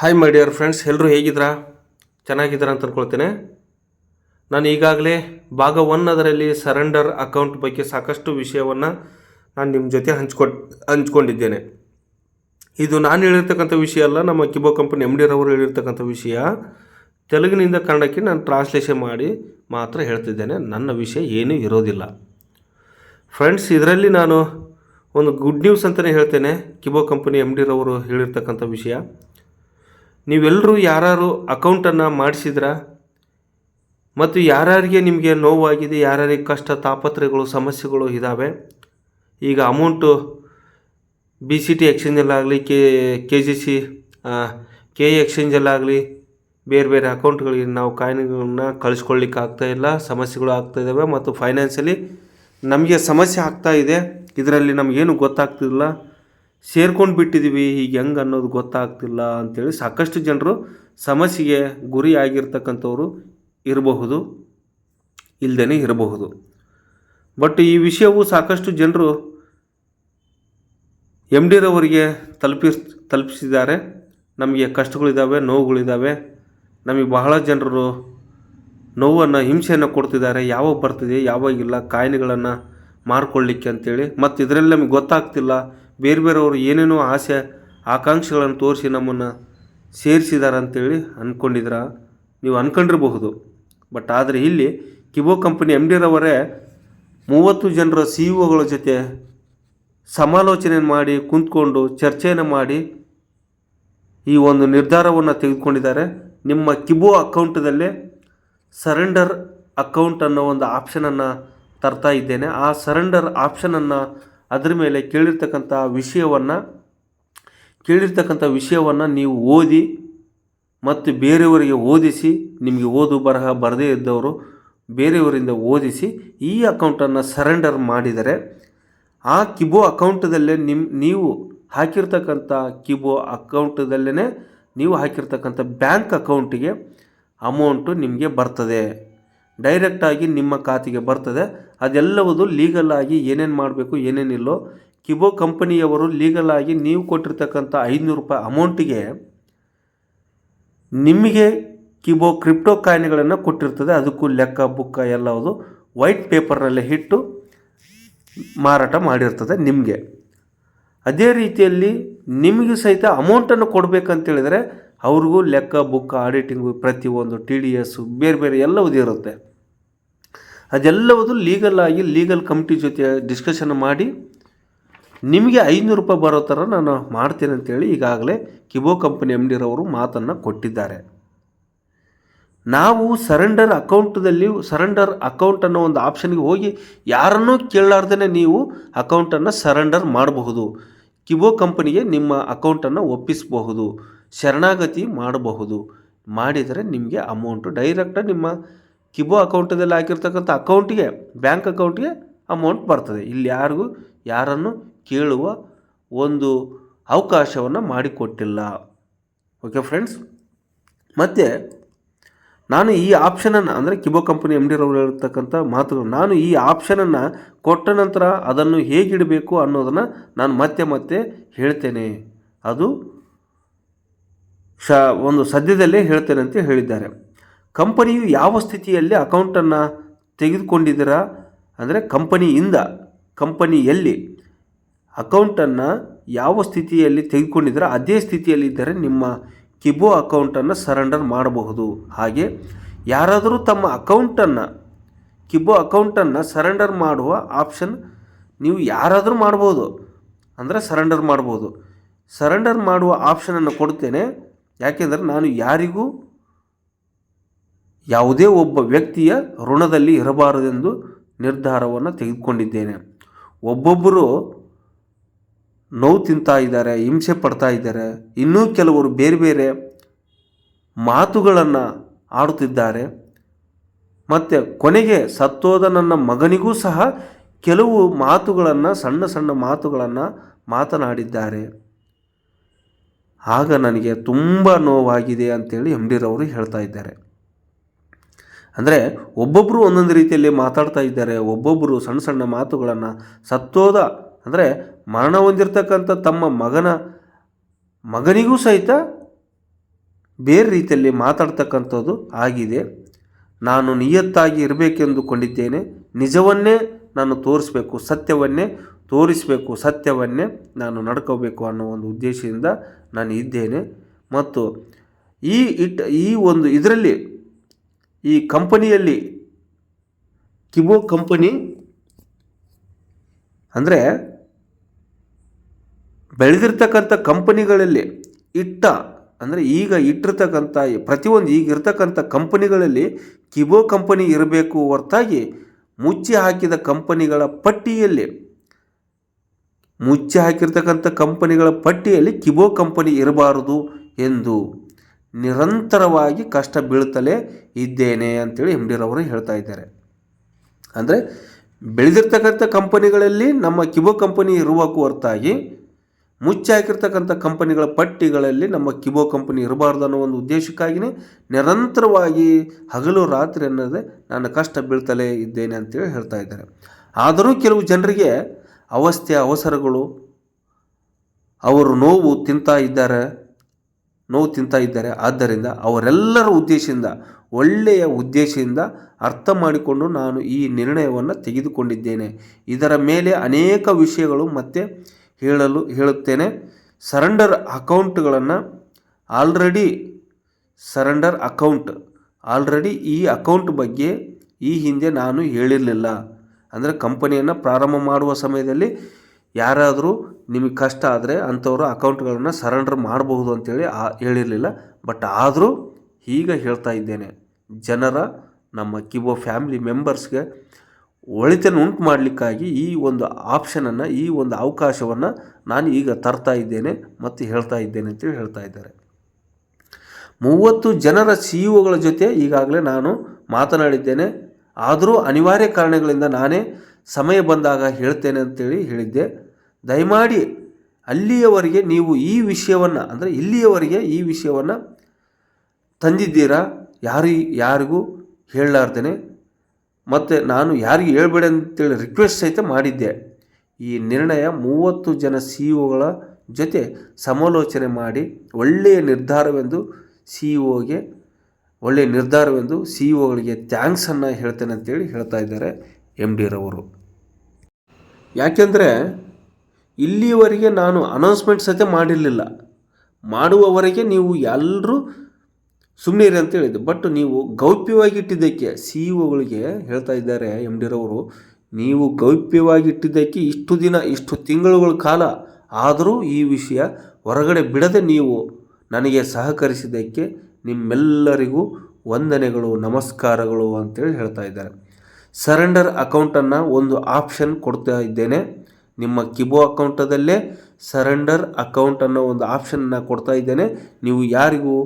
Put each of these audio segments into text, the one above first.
Hi my dear friends ಎಲ್ಲರೂ ಹೇಗಿದ್ದೀರಾ ಚೆನ್ನಾಗಿದ್ದೀರಾ ಅಂತ ಅಂದ್ಕೊಳ್ತೇನೆ ನಾನು ಈಗಾಗಲೇ ಭಾಗ ಒನ್ ಅದರಲ್ಲಿ ಸರೆಂಡರ್ ಅಕೌಂಟ್ ಬಗ್ಗೆ ಸಾಕಷ್ಟು ವಿಷಯವನ್ನು ನಾನು ನಿಮ್ಮ ಜೊತೆ ಹಂಚ್ಕೊಟ್, ಹಂಚ್ಕೊಂಡಿದ್ದೇನೆ. ಇದು ನಾನು ಹೇಳಿರ್ತಕ್ಕಂಥ ವಿಷಯ ಅಲ್ಲ, ನಮ್ಮ ಕಿಬೋ ಕಂಪನಿ ಎಂ ಡಿರವರು ಹೇಳಿರ್ತಕ್ಕಂಥ ವಿಷಯ. ತೆಲುಗಿನಿಂದ ಕನ್ನಡಕ್ಕೆ ನಾನು ಟ್ರಾನ್ಸ್ಲೇಷನ್ ಮಾಡಿ ಮಾತ್ರ ಹೇಳ್ತಿದ್ದೇನೆ. ನನ್ನ ವಿಷಯ ಏನೂ ಇರೋದಿಲ್ಲ. ಫ್ರೆಂಡ್ಸ್ ಇದರಲ್ಲಿ ನಾನು ಒಂದು ಗುಡ್ ನ್ಯೂಸ್ ಅಂತಲೇ ಹೇಳ್ತೇನೆ. ಕಿಬೋ ಕಂಪನಿ ಎಂ ಡಿರವರು ಹೇಳಿರ್ತಕ್ಕಂಥ ವಿಷಯ. ನೀವೆಲ್ಲರೂ ಯಾರು ಅಕೌಂಟನ್ನು ಮಾಡಿಸಿದ್ರಾ? ಮತ್ತು ಯಾರ್ಯಾರಿಗೆ ನಿಮಗೆ ನೋವಾಗಿದೆ, ಯಾರ್ಯಾರಿಗೆ ಕಷ್ಟ ತಾಪತ್ರೆಗಳು ಸಮಸ್ಯೆಗಳು ಇದ್ದಾವೆ ಈಗ amount B C T ಎಕ್ಸ್ಚೇಂಜಲ್ಲಾಗಲಿ K K G C K ಎಕ್ಸ್ಚೇಂಜಲ್ಲಾಗಲಿ ಬೇರೆ ಬೇರೆ ಅಕೌಂಟ್ಗಳಿಗೆ ನಾವು ಕಾಯಿನ್ಗಳನ್ನ ಕಳಿಸ್ಕೊಳ್ಳಿಕ್ಕೆ ಇಲ್ಲ, ಸಮಸ್ಯೆಗಳು ಆಗ್ತಾ ಇದ್ದಾವೆ ಮತ್ತು ಫೈನಾನ್ಸಲಿ ನಮಗೆ ಸಮಸ್ಯೆ ಆಗ್ತಾ ಇದೆ. ಇದರಲ್ಲಿ ನಮಗೇನು ಗೊತ್ತಾಗ್ತಿಲ್ಲ. ಸೇರ್ಕೊಂಡು ಬಿಟ್ಟಿದ್ದೀವಿ ಈಗ ಹೆಂಗೆ ಅನ್ನೋದು ಗೊತ್ತಾಗ್ತಿಲ್ಲ ಅಂಥೇಳಿ ಸಾಕಷ್ಟು ಜನರು ಸಮಸ್ಯೆಗೆ ಗುರಿ ಆಗಿರ್ತಕ್ಕಂಥವ್ರು ಇರಬಹುದು ಇಲ್ಲದೇ ಇರಬಹುದು. ಬಟ್ ಈ ವಿಷಯವು ಸಾಕಷ್ಟು ಜನರು ಎಂ ಡಿರವರಿಗೆ ತಲುಪಿಸ್ ತಲುಪಿಸಿದ್ದಾರೆ. ನಮಗೆ ಕಷ್ಟಗಳಿದ್ದಾವೆ ನೋವುಗಳಿದ್ದಾವೆ ನಮಗೆ ಬಹಳ ಜನರು ನೋವನ್ನು, ಹಿಂಸೆಯನ್ನು ಕೊಡ್ತಿದ್ದಾರೆ. ಯಾವಾಗ ಬರ್ತಿದೆ ಯಾವಾಗಿಲ್ಲ ಕಾಯಿಲೆಗಳನ್ನು ಮಾರ್ಕೊಳ್ಳಿಕ್ಕೆ ಅಂತೇಳಿ. ಮತ್ತು ಇದರಲ್ಲಿ ನಮಗೆ ಗೊತ್ತಾಗ್ತಿಲ್ಲ. ಬೇರೆ ಬೇರೆಯವರು ಏನೇನೋ ಆಸೆ, ಆಕಾಂಕ್ಷೆಗಳನ್ನು ತೋರಿಸಿ ನಮ್ಮನ್ನು ಸೇರಿಸಿದ್ದಾರೆ ಅಂತೇಳಿ ಅಂದ್ಕೊಂಡಿದ್ರ ನೀವು ಅಂದ್ಕೊಂಡಿರಬಹುದು ಬಟ್ ಆದರೆ ಇಲ್ಲಿ ಕಿಬೋ ಕಂಪನಿ ಎಂ ಡಿರವರೇ ಮೂವತ್ತು ಜನರ ಸಿ ಇ ಒಗಳ ಜೊತೆ ಸಮಾಲೋಚನೆ ಮಾಡಿ, ಕುಂತ್ಕೊಂಡು ಚರ್ಚೆಯನ್ನು ಮಾಡಿ ಈ ಒಂದು ನಿರ್ಧಾರವನ್ನು ತೆಗೆದುಕೊಂಡಿದ್ದಾರೆ. ನಿಮ್ಮ ಕಿಬೋ ಅಕೌಂಟದಲ್ಲೇ ಸರೆಂಡರ್ ಅಕೌಂಟ್ ಅನ್ನೋ ಒಂದು ಆಪ್ಷನನ್ನು ತರ್ತಾ ಇದ್ದೇನೆ. ಆ ಸರೆಂಡರ್ ಆಪ್ಷನನ್ನು ಅದ್ರ ಮೇಲೆ ಕೇಳಿರ್ತಕ್ಕಂಥ ವಿಷಯವನ್ನು ಕೇಳಿರ್ತಕ್ಕಂಥ ವಿಷಯವನ್ನು ನೀವು ಓದಿ ಮತ್ತು ಬೇರೆಯವರಿಗೆ ಓದಿಸಿ, ನಿಮಗೆ ಓದು ಬರಹ ಬರದೇ ಇದ್ದವರು ಬೇರೆಯವರಿಂದ ಓದಿಸಿ ಈ ಅಕೌಂಟನ್ನು ಸರೆಂಡರ್ ಮಾಡಿದರೆ, ಆ ಕಿಬೋ ಅಕೌಂಟದಲ್ಲೇ ನಿಮ್ಮ ನೀವು ಹಾಕಿರ್ತಕ್ಕಂಥ ಕಿಬೋ ಅಕೌಂಟದಲ್ಲೇ ನೀವು ಹಾಕಿರ್ತಕ್ಕಂಥ ಬ್ಯಾಂಕ್ ಅಕೌಂಟಿಗೆ ಅಮೌಂಟು ನಿಮಗೆ ಬರ್ತದೆ. ಡೈರೆಕ್ಟಾಗಿ ನಿಮ್ಮ ಖಾತೆಗೆ ಬರ್ತದೆ. ಅದೆಲ್ಲವುದು ಲೀಗಲ್ ಆಗಿ ಏನೇನು ಮಾಡಬೇಕು, ಏನೇನಿಲ್ಲೋ, ಕಿಬೋ ಕಂಪನಿಯವರು ಲೀಗಲ್ ಆಗಿ ನೀವು ಕೊಟ್ಟಿರ್ತಕ್ಕಂಥ ಐದುನೂರು ರೂಪಾಯಿ ಅಮೌಂಟಿಗೆ ನಿಮಗೆ ಕಿಬೋ ಕ್ರಿಪ್ಟೋ ಕಾಯಿನ್ಗಳನ್ನು ಕೊಟ್ಟಿರ್ತದೆ. ಅದಕ್ಕೂ ಲೆಕ್ಕ, ಬುಕ್ಕ ಎಲ್ಲವುದು ವೈಟ್ ಪೇಪರ್ನಲ್ಲೇ ಇಟ್ಟು ಮಾರಾಟ ಮಾಡಿರ್ತದೆ ನಿಮಗೆ. ಅದೇ ರೀತಿಯಲ್ಲಿ ನಿಮಗೆ ಸಹಿತ ಅಮೌಂಟನ್ನು ಕೊಡಬೇಕಂತೇಳಿದರೆ ಅವ್ರಿಗೂ ಲೆಕ್ಕ, ಬುಕ್ಕ ಆಡಿಟಿಂಗು ಪ್ರತಿಯೊಂದು ಟಿ ಡಿ ಎಸ್ಸು ಬೇರೆ ಬೇರೆ ಎಲ್ಲವೂ ಇರುತ್ತೆ. ಅದೆಲ್ಲವುದು ಲೀಗಲ್ ಆಗಿ ಲೀಗಲ್ ಕಮಿಟಿ ಜೊತೆ ಡಿಸ್ಕಷನ್ ಮಾಡಿ, ನಿಮಗೆ ಐನೂರು ರೂಪಾಯಿ ಬರೋ ಥರ ನಾನು ಮಾಡ್ತೀನಿ ಅಂತೇಳಿ ಈಗಾಗಲೇ ಕಿಬೋ ಕಂಪನಿ ಎಂ ಡಿರವರು ಮಾತನ್ನು ಕೊಟ್ಟಿದ್ದಾರೆ. ನಾವು ಸರೆಂಡರ್ ಅಕೌಂಟದಲ್ಲಿ ಸರೆಂಡರ್ ಅಕೌಂಟ್ ಅನ್ನೋ ಒಂದು ಆಪ್ಷನ್ಗೆ ಹೋಗಿ ಯಾರನ್ನೂ ಕೇಳಲಾರ್ದೇ ನೀವು ಅಕೌಂಟನ್ನು ಸರೆಂಡರ್ ಮಾಡಬಹುದು. ಕಿಬೋ ಕಂಪನಿಗೆ ನಿಮ್ಮ ಅಕೌಂಟನ್ನು ಒಪ್ಪಿಸಬಹುದು, ಶರಣಾಗತಿ ಮಾಡಬಹುದು. ಮಾಡಿದರೆ ನಿಮಗೆ ಅಮೌಂಟು ಡೈರೆಕ್ಟಾಗಿ ನಿಮ್ಮ ಕಿಬೋ ಅಕೌಂಟದಲ್ಲಿ ಹಾಕಿರ್ತಕ್ಕಂಥ ಅಕೌಂಟಿಗೆ, ಬ್ಯಾಂಕ್ ಅಕೌಂಟಿಗೆ ಅಮೌಂಟ್ ಬರ್ತದೆ. ಇಲ್ಲಿ ಯಾರಿಗೂ, ಯಾರನ್ನು ಕೇಳುವ ಒಂದು ಅವಕಾಶವನ್ನು ಮಾಡಿಕೊಟ್ಟಿಲ್ಲ. ಓಕೆ ಫ್ರೆಂಡ್ಸ್ ಮತ್ತು, ನಾನು ಈ ಆಪ್ಷನನ್ನು ಅಂದರೆ ಕಿಬೋ ಕಂಪನಿ ಎಂ ಡಿರವರು ಹೇಳ್ತಕ್ಕಂಥ ಮಾತುಗಳು, ನಾನು ಈ ಆಪ್ಷನನ್ನು ಕೊಟ್ಟ ನಂತರ ಅದನ್ನು ಹೇಗಿಡಬೇಕು ಅನ್ನೋದನ್ನು ನಾನು ಮತ್ತೆ ಮತ್ತೆ ಹೇಳ್ತೇನೆ. ಅದು ಶ, ಒಂದು ಸದ್ಯದಲ್ಲೇ ಹೇಳ್ತೇನೆ ಅಂತ ಹೇಳಿದ್ದಾರೆ. ಕಂಪನಿಯು ಯಾವ ಸ್ಥಿತಿಯಲ್ಲಿ ಅಕೌಂಟನ್ನು ತೆಗೆದುಕೊಂಡಿದ್ದೀರಾ ಅಂದರೆ ಕಂಪನಿಯಿಂದ, ಕಂಪನಿಯಲ್ಲಿ ಅಕೌಂಟನ್ನು ಯಾವ ಸ್ಥಿತಿಯಲ್ಲಿ ತೆಗೆದುಕೊಂಡಿದ್ದೀರಾ ಅದೇ ಸ್ಥಿತಿಯಲ್ಲಿದ್ದರೆ ನಿಮ್ಮ ಕಿಬೋ ಅಕೌಂಟನ್ನು ಸರೆಂಡರ್ ಮಾಡಬಹುದು. ಹಾಗೆ ಯಾರಾದರೂ ತಮ್ಮ ಅಕೌಂಟನ್ನು ಕಿಬೋ ಅಕೌಂಟನ್ನು ಸರೆಂಡರ್ ಮಾಡುವ ಆಪ್ಷನ್ ನೀವು ಯಾರಾದರೂ ಮಾಡ್ಬೋದು ಅಂದರೆ ಸರೆಂಡರ್ ಮಾಡ್ಬೋದು ಸರೆಂಡರ್ ಮಾಡುವ ಆಪ್ಷನನ್ನು ಕೊಡ್ತೇನೆ ಯಾಕೆಂದರೆ ನಾನು ಯಾರಿಗೂ ಯಾವುದೇ ಒಬ್ಬ ವ್ಯಕ್ತಿಯ ಋಣದಲ್ಲಿ ಇರಬಾರದೆಂದು ನಿರ್ಧಾರವನ್ನು ತೆಗೆದುಕೊಂಡಿದ್ದೇನೆ. ಒಬ್ಬೊಬ್ಬರು ನೋವು ತಿಂತಾ ಇದ್ದಾರೆ, ಹಿಂಸೆ ಪಡ್ತಾ ಇದ್ದಾರೆ, ಇನ್ನೂ ಕೆಲವರು ಬೇರೆ ಬೇರೆ ಮಾತುಗಳನ್ನು ಆಡುತ್ತಿದ್ದಾರೆ. ಮತ್ತು ಕೊನೆಗೆ ಸತ್ತೋದ ನನ್ನ ಮಗನಿಗೂ ಸಹ ಕೆಲವು ಮಾತುಗಳನ್ನು, ಸಣ್ಣ ಸಣ್ಣ ಮಾತುಗಳನ್ನು ಮಾತನಾಡಿದ್ದಾರೆ. ಆಗ ನನಗೆ ತುಂಬ ನೋವಾಗಿದೆ ಅಂತೇಳಿ ಎಂ ಡಿರವರು ಹೇಳ್ತಾ ಇದ್ದಾರೆ. ಅಂದರೆ ಒಬ್ಬೊಬ್ಬರು ಒಂದೊಂದು ರೀತಿಯಲ್ಲಿ ಮಾತಾಡ್ತಾ ಇದ್ದಾರೆ ಒಬ್ಬೊಬ್ಬರು ಸಣ್ಣ ಸಣ್ಣ ಮಾತುಗಳನ್ನು ಸತ್ತೋದ ಅಂದರೆ ಮರಣ ಹೊಂದಿರತಕ್ಕಂಥ ತಮ್ಮ ಮಗನ, ಮಗನಿಗೂ ಸಹಿತ ಬೇರೆ ರೀತಿಯಲ್ಲಿ ಮಾತಾಡ್ತಕ್ಕಂಥದ್ದು ಆಗಿದೆ. ನಾನು ನಿಯತ್ತಾಗಿ ಇರಬೇಕೆಂದುಕೊಂಡಿದ್ದೇನೆ, ನಿಜವನ್ನೇ ನಾನು ತೋರಿಸ್ಬೇಕು, ಸತ್ಯವನ್ನೇ ತೋರಿಸಬೇಕು, ಸತ್ಯವನ್ನೇ ನಾನು ನಡ್ಕೋಬೇಕು ಅನ್ನೋ ಒಂದು ಉದ್ದೇಶದಿಂದ ನಾನು ಇದ್ದೇನೆ. ಮತ್ತು ಈ ಇಟ್, ಈ ಒಂದು ಇದರಲ್ಲಿ ಈ ಕಂಪನಿಯಲ್ಲಿ ಕಿಬೋ ಕಂಪನಿ ಅಂದರೆ ಬೆಳೆದಿರ್ತಕ್ಕಂಥ ಕಂಪನಿಗಳಲ್ಲಿ ಇಟ್ಟ ಅಂದರೆ ಈಗ ಇಟ್ಟಿರ್ತಕ್ಕಂಥ, ಪ್ರತಿಯೊಂದು ಈಗ ಇರ್ತಕ್ಕಂಥ ಕಂಪನಿಗಳಲ್ಲಿ ಕಿಬೋ ಕಂಪನಿ ಇರಬೇಕು ಹೊರತಾಗಿ ಮುಚ್ಚಿ ಹಾಕಿದ ಕಂಪನಿಗಳ ಪಟ್ಟಿಯಲ್ಲಿ, ಮುಚ್ಚಿ ಹಾಕಿರ್ತಕ್ಕಂಥ ಕಂಪನಿಗಳ ಪಟ್ಟಿಯಲ್ಲಿ ಕಿಬೋ ಕಂಪನಿ ಇರಬಾರದು ಎಂದು ನಿರಂತರವಾಗಿ ಕಷ್ಟ ಬೀಳ್ತಲೇ ಇದ್ದೇನೆ ಅಂತೇಳಿ ಎಂ ಡಿರವರು ಹೇಳ್ತಾ ಇದ್ದಾರೆ. ಅಂದರೆ ಬೆಳೆದಿರ್ತಕ್ಕಂಥ ಕಂಪನಿಗಳಲ್ಲಿ ನಮ್ಮ ಕಿಬೋ ಕಂಪನಿ ಇರುವಕ್ಕೂ ಹೊರತಾಗಿ ಮುಚ್ಚಿ ಹಾಕಿರ್ತಕ್ಕಂಥ ಕಂಪನಿಗಳ ಪಟ್ಟಿಗಳಲ್ಲಿ ನಮ್ಮ ಕಿಬೋ ಕಂಪನಿ ಇರಬಾರ್ದು ಅನ್ನೋ ಒಂದು ಉದ್ದೇಶಕ್ಕಾಗಿಯೇ ನಿರಂತರವಾಗಿ ಹಗಲು ರಾತ್ರಿ ಅನ್ನೋದೇ ನಾನು ಕಷ್ಟ ಬೀಳ್ತಲೇ ಇದ್ದೇನೆ ಅಂತೇಳಿ ಹೇಳ್ತಾ ಇದ್ದಾರೆ. ಆದರೂ ಕೆಲವು ಜನರಿಗೆ ಅವಸ್ಥೆ, ಅವಸರಗಳು, ಅವರು ನೋವು ತಿಂತಾ ಇದ್ದಾರೆ. ನೋವು ತಿಂತಾ ಇದ್ದಾರೆ. ಆದ್ದರಿಂದ ಅವರೆಲ್ಲರ ಉದ್ದೇಶದಿಂದ, ಒಳ್ಳೆಯ ಉದ್ದೇಶದಿಂದ ಅರ್ಥ ಮಾಡಿಕೊಂಡು ನಾನು ಈ ನಿರ್ಣಯವನ್ನು ತೆಗೆದುಕೊಂಡಿದ್ದೇನೆ. ಇದರ ಮೇಲೆ ಅನೇಕ ವಿಷಯಗಳು ಮತ್ತೆ ಹೇಳಲು, ಹೇಳುತ್ತೇನೆ. ಸರೆಂಡರ್ ಅಕೌಂಟ್ಗಳನ್ನು ಆಲ್ರೆಡಿ, ಸರೆಂಡರ್ ಅಕೌಂಟ್, ಆಲ್ರೆಡಿ ಈ ಅಕೌಂಟ್ ಬಗ್ಗೆ ಈ ಹಿಂದೆ ನಾನು ಹೇಳಿರಲಿಲ್ಲ. ಅಂದರೆ ಕಂಪನಿಯನ್ನು ಪ್ರಾರಂಭ ಮಾಡುವ ಸಮಯದಲ್ಲಿ ಯಾರಾದರೂ ನಿಮಗೆ ಕಷ್ಟ ಆದರೆ ಅಂಥವರು ಅಕೌಂಟ್ಗಳನ್ನು ಸರೆಂಡರ್ ಮಾಡಬಹುದು ಅಂತೇಳಿ ಆ ಹೇಳಿರಲಿಲ್ಲ. ಬಟ್ ಆದರೂ ಈಗ ಹೇಳ್ತಾ ಇದ್ದೇನೆ, ಜನರ, ನಮ್ಮ ಕಿಬೋ ಫ್ಯಾಮಿಲಿ ಮೆಂಬರ್ಸ್ಗೆ ಒಳಿತನ ಉಂಟು ಮಾಡಲಿಕ್ಕಾಗಿ ಈ ಒಂದು ಆಪ್ಷನನ್ನು, ಈ ಒಂದು ಅವಕಾಶವನ್ನು ನಾನು ಈಗ ತರ್ತಾ ಇದ್ದೇನೆ ಮತ್ತು ಹೇಳ್ತಾ ಇದ್ದೇನೆ ಅಂತೇಳಿ ಹೇಳ್ತಾ ಇದ್ದಾರೆ. ಮೂವತ್ತು ಜನರ ಸಿ ಇ ಜೊತೆ ಈಗಾಗಲೇ ನಾನು ಮಾತನಾಡಿದ್ದೇನೆ. ಆದರೂ ಅನಿವಾರ್ಯ ಕಾರಣಗಳಿಂದ ನಾನೇ ಸಮಯ ಬಂದಾಗ ಹೇಳ್ತೇನೆ ಅಂತೇಳಿ ಹೇಳಿದ್ದೆ. ದಯಮಾಡಿ ಅಲ್ಲಿಯವರೆಗೆ ನೀವು ಈ ವಿಷಯವನ್ನು, ಅಂದರೆ ಇಲ್ಲಿಯವರೆಗೆ ಈ ವಿಷಯವನ್ನು ತಂದಿದ್ದೀರಾ? ಯಾರಿ, ಯಾರಿಗೂ ಹೇಳಲಾರ್ದೇನೆ. ಮತ್ತು ನಾನು ಯಾರಿಗೂ ಹೇಳ್ಬೇಡ ಅಂತೇಳಿ ರಿಕ್ವೆಸ್ಟ್ ಸಹಿತ ಮಾಡಿದ್ದೆ. ಈ ನಿರ್ಣಯ ಮೂವತ್ತು ಜನ ಸಿ ಒಗಳ ಜೊತೆ ಸಮಾಲೋಚನೆ ಮಾಡಿ ಒಳ್ಳೆಯ ನಿರ್ಧಾರವೆಂದು ಸಿ ಒಗೆ ಒಳ್ಳೆಯ ನಿರ್ಧಾರವೆಂದು ಸಿ ಒಗಳಿಗೆ ಥ್ಯಾಂಕ್ಸನ್ನು ಹೇಳ್ತೇನೆ ಅಂತೇಳಿ ಹೇಳ್ತಾ ಇದ್ದಾರೆ. ಎಂ ಡಿರವರು ಯಾಕೆಂದರೆ ಇಲ್ಲಿಯವರೆಗೆ ನಾನು ಅನೌನ್ಸ್ಮೆಂಟ್ ಸಹಿತ ಮಾಡಿರಲಿಲ್ಲ. ಮಾಡುವವರೆಗೆ ನೀವು ಎಲ್ಲರೂ ಸುಮ್ಮನೆ ಇರಿ ಅಂತ ಹೇಳಿದ್ದು. ಬಟ್ ನೀವು ಗೌಪ್ಯವಾಗಿ ಇಟ್ಟಿದ್ದಕ್ಕೆ ಸಿ ಇ ಹೇಳ್ತಾ ಇದ್ದಾರೆ ಎಂ ಡಿರವರು ನೀವು ಗೌಪ್ಯವಾಗಿ ಇಟ್ಟಿದ್ದಕ್ಕೆ ಇಷ್ಟು ದಿನ, ಇಷ್ಟು ತಿಂಗಳುಗಳ ಕಾಲ ಆದರೂ ಈ ವಿಷಯ ಹೊರಗಡೆ ಬಿಡದೆ ನೀವು ನನಗೆ ಸಹಕರಿಸಿದ್ದಕ್ಕೆ ನಿಮ್ಮೆಲ್ಲರಿಗೂ ವಂದನೆಗಳು, ನಮಸ್ಕಾರಗಳು ಅಂತೇಳಿ ಹೇಳ್ತಾ ಇದ್ದಾರೆ. ಸರೆಂಡರ್ ಅಕೌಂಟನ್ನು ಒಂದು ಆಪ್ಷನ್ ಕೊಡ್ತಾ ಇದ್ದೇನೆ. ನಿಮ್ಮ ಕಿಬೋ ಅಕೌಂಟದಲ್ಲೇ ಸರೆಂಡರ್ ಅಕೌಂಟ್ ಅನ್ನೋ ಒಂದು ಆಪ್ಷನ್ನ ಕೊಡ್ತಾ ಇದ್ದೇನೆ. ನೀವು ಯಾರಿಗೂ,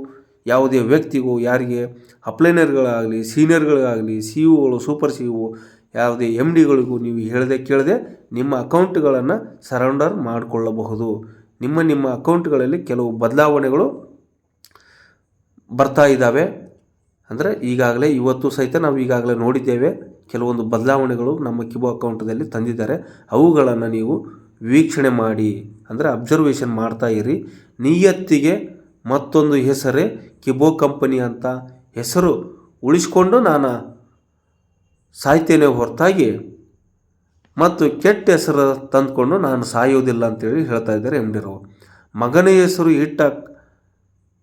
ಯಾವುದೇ ವ್ಯಕ್ತಿಗೂ, ಯಾರಿಗೆ ಅಪ್ಲೈನರ್ಗಳಾಗಲಿ ಸೀನಿಯರ್ಗಳಾಗಲಿ ಸಿ ಇಒಗಳು ಸೂಪರ್ ಸಿ ಇಒ ಯಾವುದೇ ಎಂ ಡಿಗಳಿಗೂ ನೀವು ಹೇಳದೆ ಕೇಳದೆ ನಿಮ್ಮ ಅಕೌಂಟ್ಗಳನ್ನು ಸರೆಂಡರ್ ಮಾಡಿಕೊಳ್ಳಬಹುದು. ನಿಮ್ಮ ನಿಮ್ಮ ಅಕೌಂಟ್ಗಳಲ್ಲಿ ಕೆಲವು ಬದಲಾವಣೆಗಳು ಬರ್ತಾ ಇದ್ದಾವೆ. ಅಂದರೆ ಈಗಾಗಲೇ ಇವತ್ತು ಸಹಿತ ನಾವು ಈಗಾಗಲೇ ನೋಡಿದ್ದೇವೆ. ಕೆಲವೊಂದು ಬದಲಾವಣೆಗಳು ನಮ್ಮ ಕಿಬೋ ಅಕೌಂಟದಲ್ಲಿ ತಂದಿದ್ದಾರೆ. ಅವುಗಳನ್ನು ನೀವು ವೀಕ್ಷಣೆ ಮಾಡಿ, ಅಂದರೆ ಅಬ್ಸರ್ವೇಷನ್ ಮಾಡ್ತಾ ಇರಿ. ನಿಯತ್ತಿಗೆ ಮತ್ತೊಂದು ಹೆಸರೇ ಕಿಬೋ ಕಂಪನಿ ಅಂತ ಹೆಸರು ಉಳಿಸ್ಕೊಂಡು ನಾನು ಸಾಯ್ತೇನೆ ಹೊರತಾಗಿ ಮತ್ತು ಕೆಟ್ಟ ಹೆಸರು ತಂದುಕೊಂಡು ನಾನು ಸಾಯೋದಿಲ್ಲ ಅಂತೇಳಿ ಹೇಳ್ತಾ ಇದ್ದಾರೆ ಎಂ ಡಿರವರು ಮಗನ ಹೆಸರು ಇಟ್ಟ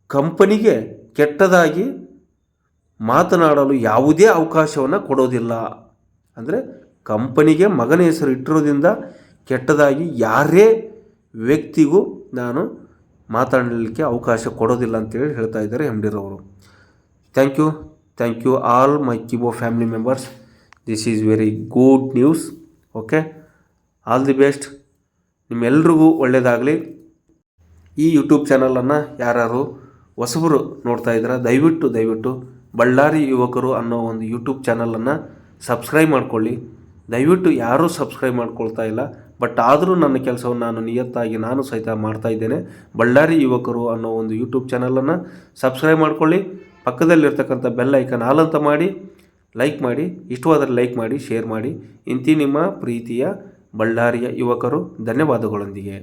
ಕಂಪನಿಗೆ ಕೆಟ್ಟದಾಗಿ ಮಾತನಾಡಲು ಯಾವುದೇ ಅವಕಾಶವನ್ನು ಕೊಡೋದಿಲ್ಲ. ಅಂದರೆ ಕಂಪನಿಗೆ ಮಗನ ಹೆಸರು ಇಟ್ಟಿರೋದ್ರಿಂದ ಕೆಟ್ಟದಾಗಿ ಯಾರೇ ವ್ಯಕ್ತಿಗೂ ನಾನು ಮಾತಾಡಲಿಕ್ಕೆ ಅವಕಾಶ ಕೊಡೋದಿಲ್ಲ ಅಂತೇಳಿ ಹೇಳ್ತಾ ಇದ್ದಾರೆ ಎಂ ಡಿರವರು thank you thank you all my ಕಿಬೋ family members this is very good news okay all the best ನಿಮ್ಮೆಲ್ರಿಗೂ ಒಳ್ಳೆಯದಾಗಲಿ ಈ ಯೂಟ್ಯೂಬ್ ಚಾನಲನ್ನು ಯಾರು ಹೊಸಬರು ನೋಡ್ತಾ ಇದ್ದೀರಾ ದಯವಿಟ್ಟು ದಯವಿಟ್ಟು ಬಳ್ಳಾರಿ ಯುವಕರು ಅನ್ನೋ ಒಂದು ಯೂಟ್ಯೂಬ್ ಚಾನಲನ್ನು ಸಬ್ಸ್ಕ್ರೈಬ್ ಮಾಡ್ಕೊಳ್ಳಿ. ದಯವಿಟ್ಟು ಯಾರೂ ಸಬ್ಸ್ಕ್ರೈಬ್ ಮಾಡ್ಕೊಳ್ತಾ ಇಲ್ಲ. ಬಟ್ ಆದರೂ ನನ್ನ ಕೆಲಸವನ್ನು ನಾನು ನಿಯತ್ತಾಗಿ ನಾನು ಸಹಿತ ಮಾಡ್ತಾ ಇದ್ದೇನೆ. ಬಳ್ಳಾರಿ ಯುವಕರು ಅನ್ನೋ ಒಂದು ಯೂಟ್ಯೂಬ್ ಚಾನಲನ್ನು ಸಬ್ಸ್ಕ್ರೈಬ್ ಮಾಡ್ಕೊಳ್ಳಿ. ಪಕ್ಕದಲ್ಲಿರ್ತಕ್ಕಂಥ ಬೆಲ್ ಐಕನ್ ಆಲ್ ಅಂತ ಮಾಡಿ ಲೈಕ್ ಮಾಡಿ, ಇಷ್ಟವಾದರೆ ಲೈಕ್ ಮಾಡಿ ಶೇರ್ ಮಾಡಿ. ಇಂತಿ ನಿಮ್ಮ ಪ್ರೀತಿಯ ಬಳ್ಳಾರಿಯ ಯುವಕರು. ಧನ್ಯವಾದಗಳೊಂದಿಗೆ.